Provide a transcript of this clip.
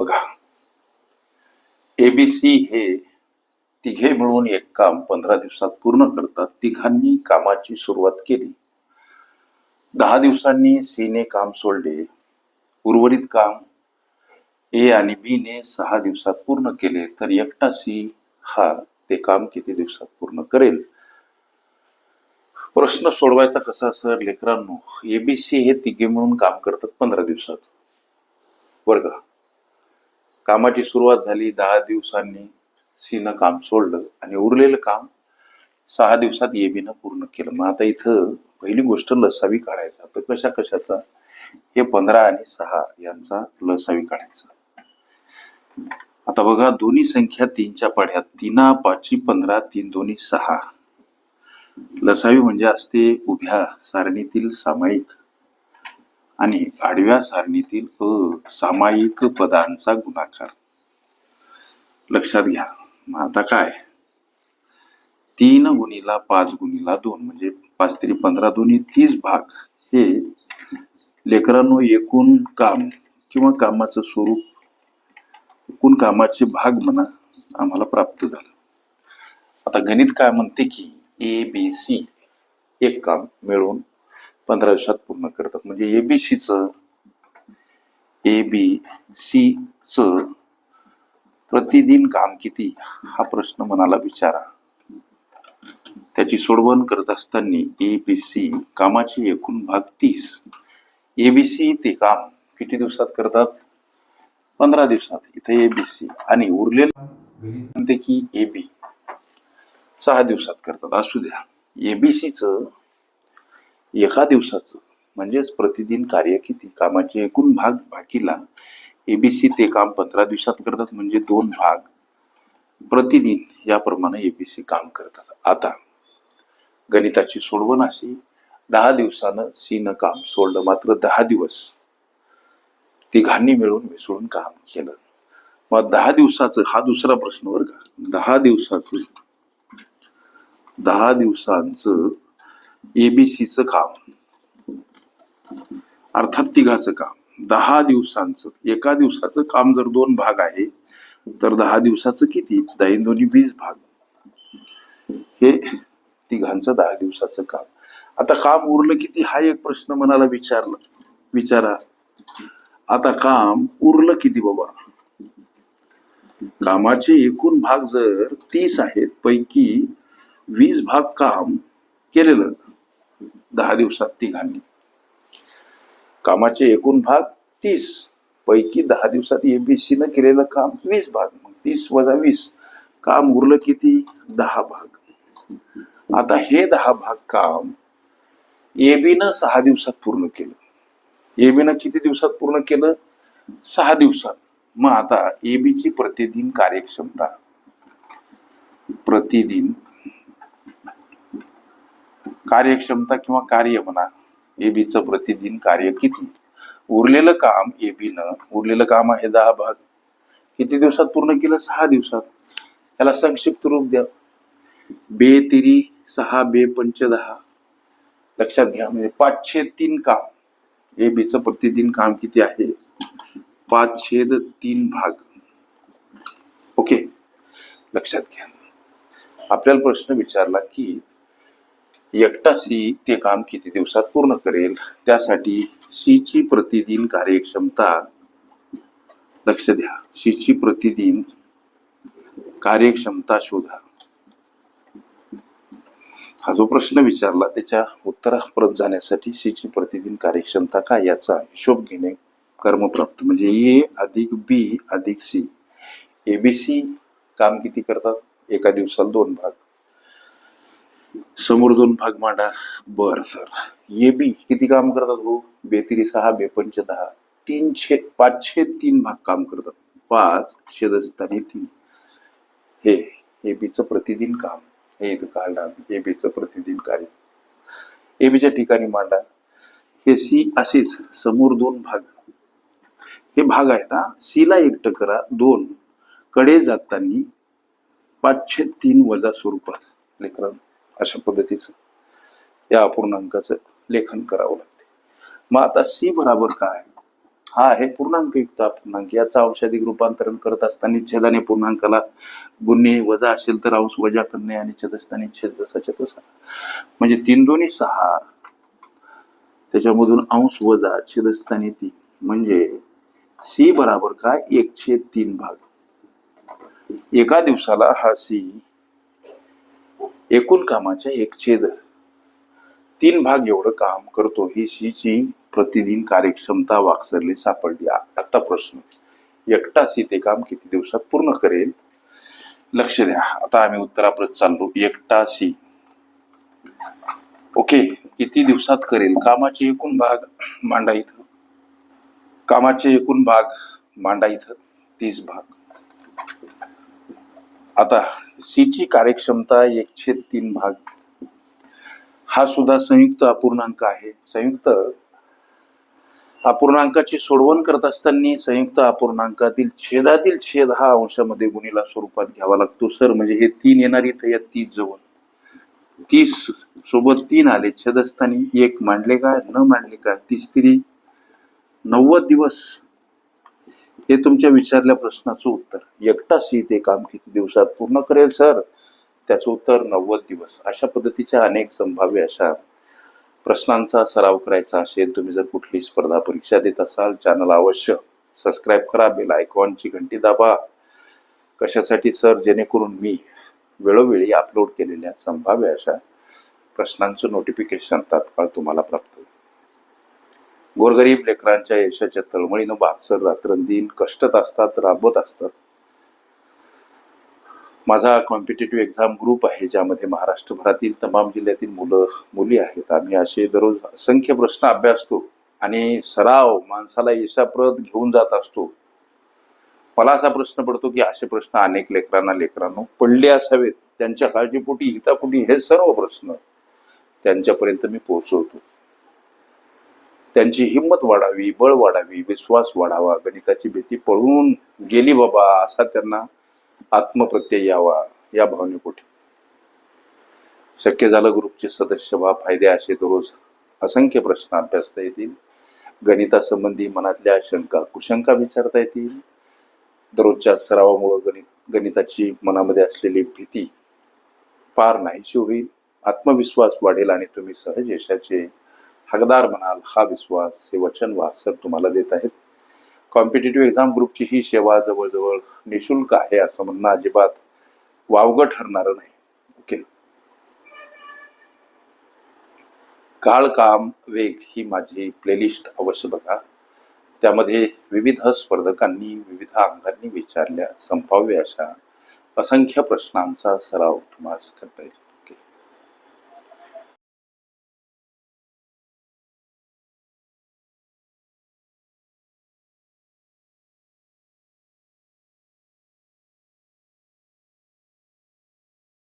बघा. एबीसी हे तिघे मिळून एक काम पंधरा दिवसात पूर्ण करतात. तिघांनी कामाची सुरुवात केली. दहा दिवसांनी सी ने काम सोडले. उर्वरित काम ए आणि बी ने सहा दिवसात पूर्ण केले. तर एकटा सी हा ते काम किती दिवसात पूर्ण करेल? प्रश्न सोडवायचा कसा सर? लेकरांनो एबीसी हे तिघे मिळून काम करतात पंधरा दिवसात. बरं का? कामाची सुरुवात झाली दहा दिवसांनी सीनं काम सोडलं आणि उरलेलं काम सहा दिवसात येबीनं पूर्ण केलं. मग आता इथं पहिली गोष्ट लसावी काढायचा. तर कशा कशाचा? हे पंधरा आणि सहा यांचा लसावी काढायचा. आता बघा दोन्ही संख्या तीनच्या पाढ्यात. तीना पाची पंधरा तीन दोन्ही सहा. लसावी म्हणजे असते उभ्या सारणीतील सामायिक. आणि आडव्या सारणीतील अ सामायिक पदांचा गुणाकार. लक्षात घ्या मग आता काय? तीन गुणीला पाच गुणीला दोन म्हणजे पाच तरी पंधरा दोन्ही तीस भाग. हे लेकरांनो एकूण काम किंवा कामाचं स्वरूप एकूण कामाचे भाग म्हणा आम्हाला प्राप्त झालं. आता गणित काय म्हणते की ए बी सी एक काम मिळून पंधरा दिवसात पूर्ण करतात. म्हणजे एबीसीच ए बी सी च प्रतिदिन काम किती? हा प्रश्न मनाला विचारा. त्याची सोडवण करत असताना ए बी सी कामाचे एकूण भाग तीस. एबीसी ते काम किती दिवसात करतात? पंधरा दिवसात. इथे एबीसी आणि उरलेलं म्हणते की ए बी सहा दिवसात करतात. असू द्या. एबीसीचं एका दिवसाचं. म्हणजेच प्रतिदिन कार्य किती? कामाचे एकूण भाग भाकीला एबीसी ते काम पंधरा दिवसात करतात म्हणजे दोन भाग प्रतिदिन याप्रमाणे एबीसी काम करतात. आता गणिताची सोडवण अशी दहा दिवसानं सीनं काम सोडलं मात्र दहा दिवस. तिघांनी मिळून मिसळून काम केलं. मग दहा दिवसाचं हा दुसरा प्रश्न वर्ग दहा दिवसाचं दहा दिवसांचं एबीसीचं काम. अर्थात तिघाचं काम. दहा दिवसांचं. एका दिवसाचं काम जर दोन भाग आहे तर दहा दिवसाचं किती? दही दोन्ही वीस भाग. हे तिघांचं दहा दिवसाचं काम. आता काम उरलं किती? हा एक प्रश्न मनाला विचारला. विचारा. आता काम उरलं किती बाबा? कामाचे एकूण भाग जर तीस आहेत पैकी वीस भाग काम केलेलं. दहा दिवसात तिघांनी कामाचे एकूण भाग तीस. पैकी दहा दिवसात एबीसी न केलेलं काम वीस भाग. मग तीस वजा वीस. काम उरलं किती? दहा भाग. आता हे दहा भाग काम एबीनं सहा दिवसात पूर्ण केलं. एबीनं किती दिवसात पूर्ण केलं? सहा दिवसात. मग आता एबीची प्रतिदिन कार्यक्षमता. प्रतिदिन कार्यक्षमता किंवा कार्य म्हणा एबीचं प्रतिदिन कार्य किती? उरलेलं काम एबीनं उरलेलं काम आहे दहा भाग. किती दिवसात पूर्ण केलं? सहा दिवसात. याला संक्षिप्त रूप द्या. बे तिरी सहा बे पंच दहा. लक्षात घ्या म्हणजे पाचशे तीन काम. एबीचं प्रतिदिन काम किती आहे? पाच छेद तीन भाग. ओके. लक्षात घ्या. आपल्याला प्रश्न विचारला की एकटा सी ते काम किती दिवसात पूर्ण करेल त्यासाठी सीची प्रतिदिन कार्यक्षमता लक्ष द्या. सीची प्रतिदिन कार्यक्षमता शोधा. हा जो प्रश्न विचारला त्याच्या उत्तरापर्यंत जाण्यासाठी सी ची प्रतिदिन कार्यक्षमता काय याचा हिशोब घेणे कर्मप्राप्त. म्हणजे ए अधिक बी अधिक सी. एबीसी काम किती करतात? एका दिवसाला दोन भाग. समोर दोन भाग मांडा. बर सर. ए बी किती काम करतात हो? बेतिरी सहा बेपंच दहा. तीनशे पाचशे तीन भाग काम करतात. पाच शेदस्थानी तीन. हे एबीचं प्रतिदिन काम. हे इथं काढला बीचं प्रतिदिन कार्य. एबीच्या ठिकाणी मांडा. हे सी असेच समोर दोन भाग. हे भाग आहेत हा. सीला एकटं करा. दोन. कडे जाताना पाचशे तीन वजा स्वरूपात. लेखन अशा पद्धतीचं या अपूर्णांकाचं लेखन करावं लागते. मग आता सी बराबर काय? हा आहे पूर्णांकयुक्त अपूर्णांक याचं औषधिक रूपांतरण करत असताना छेदाने पूर्णांकाला गुन्हे वजा असेल तर अंश वजा करणे आणि छेदस्थानी छेद जसाच्या तसा. म्हणजे तीन दोन्ही सहा त्याच्यामधून अंश वजा छेदस्थानी तीन. म्हणजे सी बराबर काय? एक छेद तीन भाग. एका दिवसाला हा सी एकूण कामाच्या एक छेद. तीन भाग एवढं काम करतो ही सीची प्रतिदिन कार्यक्षमता वाकसरली सापडली. आता प्रश्न. एकटा सी ते काम किती दिवसात पूर्ण करेल? लक्ष द्या. आता आम्ही उत्तराप्रत चाललो. एकटा सी. ओके किती दिवसात करेल? कामाचे एकूण भाग मांडा इथं. कामाचे एकूण भाग मांडा इथं. तीस भाग. आता सीची कार्यक्षमता एकशे तीन भाग. हा सुद्धा संयुक्त अपूर्णांक आहे. संयुक्त अपूर्णांकाची सोडवण करत असताना संयुक्त अपूर्णांकातील छेदातील छेद हा अंशामध्ये गुणीला स्वरूपात घ्यावा लागतो. सर म्हणजे हे तीन येणार इथं या तीस जवळ. तीस सोबत तीन आले छेदस्थानी एक मांडले काय न मांडले काय तीस तिरी नव्वद दिवस हे तुमच्या विचारल्या प्रश्नाचं उत्तर. एकटा ते काम किती दिवसात पूर्ण करेल सर? त्याचं उत्तर नव्वद दिवस. अशा पद्धतीच्या अनेक संभाव्य अशा प्रश्नांचा सराव करायचा असेल तुम्ही जर कुठली स्पर्धा परीक्षा देत असाल चॅनल अवश्य सबस्क्राईब करा बेल आयकॉनची घंटी दाबा. कशासाठी सर? जेणेकरून मी वेळोवेळी अपलोड केलेल्या संभाव्य अशा प्रश्नांचं नोटिफिकेशन तात्काळ तुम्हाला प्राप्त होईल. गोरगरीब लेकरांच्या यशाच्या तळमळीनं बादसर रात्रंदिन कष्टत असतात राबवत असतात. माझा कॉम्पिटेटिव्ह एक्झाम ग्रुप आहे ज्यामध्ये महाराष्ट्रभरातील तमाम जिल्ह्यातील मुलं मुली आहेत. आम्ही असे दररोज असंख्य प्रश्न अभ्यासतो आणि सराव माणसाला यशाप्रत घेऊन जात असतो. मला असा प्रश्न पडतो की असे प्रश्न अनेक लेकरांना लेकरांनो पडले असावेत. त्यांच्या काळजीपोटी हितापोटी हे सर्व प्रश्न त्यांच्यापर्यंत मी पोहोचवतो. त्यांची हिंमत वाढावी बळ वाढावी विश्वास वाढावा गणिताची भीती पळून गेली बाबा असा त्यांना आत्मप्रत्यय यावा या भावनेपोटी शक्य झालं ग्रुपचे सदस्य व्हा फायदे असे दररोज असंख्य प्रश्न अभ्यासता येतील. गणितासंबंधी मनातल्या शंका कुशंका विचारता येतील. दररोजच्या सरावामुळे गणित गणिताची मनामध्ये असलेली भीती पार नाहीशी होईल. आत्मविश्वास वाढेल आणि तुम्ही सहज यशाचे हकदार म्हणाल हा विश्वास हे वचन व्हॉट्सअप तुम्हाला देत आहेत. कॉम्पिटेटिव्ह एक्झाम ग्रुपची ही सेवा जवळजवळ निशुल्क आहे असं म्हणणं अजिबात वावगं ठरणार नाही. ओके काळ काम वेग ही माझी प्लेलिस्ट अवश्य बघा. त्यामध्ये विविध स्पर्धकांनी विविध अंगांनी विचारल्या संभाव्य अशा असंख्य प्रश्नांचा सराव तुम्हाला करता येईल.